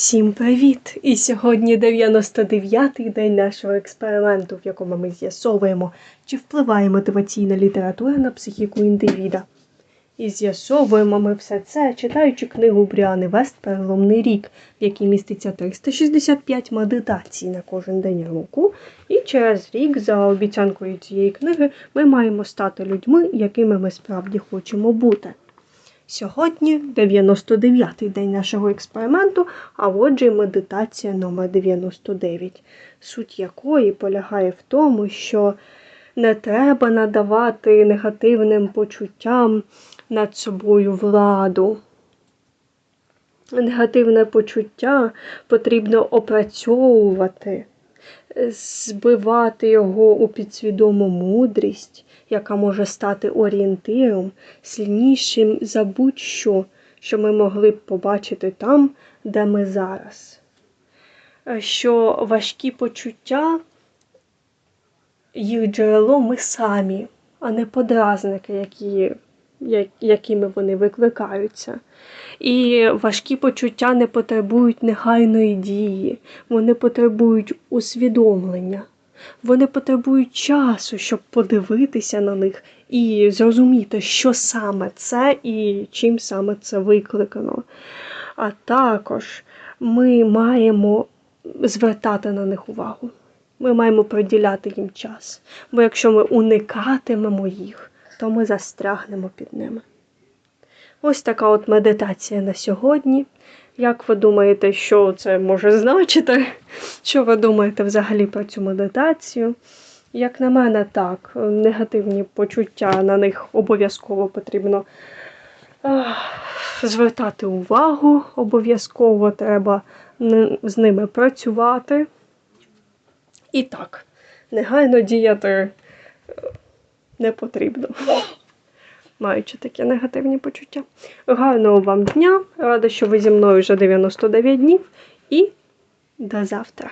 Всім привіт! І сьогодні 99-й день нашого експерименту, в якому ми з'ясовуємо, чи впливає мотиваційна література на психіку індивіда. І з'ясовуємо ми все це, читаючи книгу Бріани Вест Переломний рік, в якій міститься 365 медитацій на кожен день року. І через рік, за обіцянкою цієї книги, ми маємо стати людьми, якими ми справді хочемо бути. Сьогодні 99-й день нашого експерименту, а отже й медитація номер 99, суть якої полягає в тому, що не треба надавати негативним почуттям над собою владу. Негативне почуття потрібно опрацьовувати, збивати його у підсвідому мудрість, яка може стати орієнтиром, сильнішим за будь-що, що ми могли б побачити там, де ми зараз. Е, Що важкі почуття, їх джерело ми самі, а не подразники, які, якими вони викликаються. І важкі почуття не потребують негайної дії, вони потребують усвідомлення. Вони потребують часу, щоб подивитися на них і зрозуміти, що саме це і чим саме це викликано. А також ми маємо звертати на них увагу. Ми маємо приділяти їм час. Бо якщо ми уникатимемо їх, то ми застрягнемо під ними. Ось така от медитація на сьогодні. Як ви думаєте, що це може значити? Що ви думаєте взагалі про цю медитацію? Як на мене, так, негативні почуття на них обов'язково потрібно звертати увагу, обов'язково треба з ними працювати. І так, негайно діяти не потрібно маючи такі негативні почуття. Гарного вам дня! Рада, що ви зі мною вже 99 днів, і до завтра!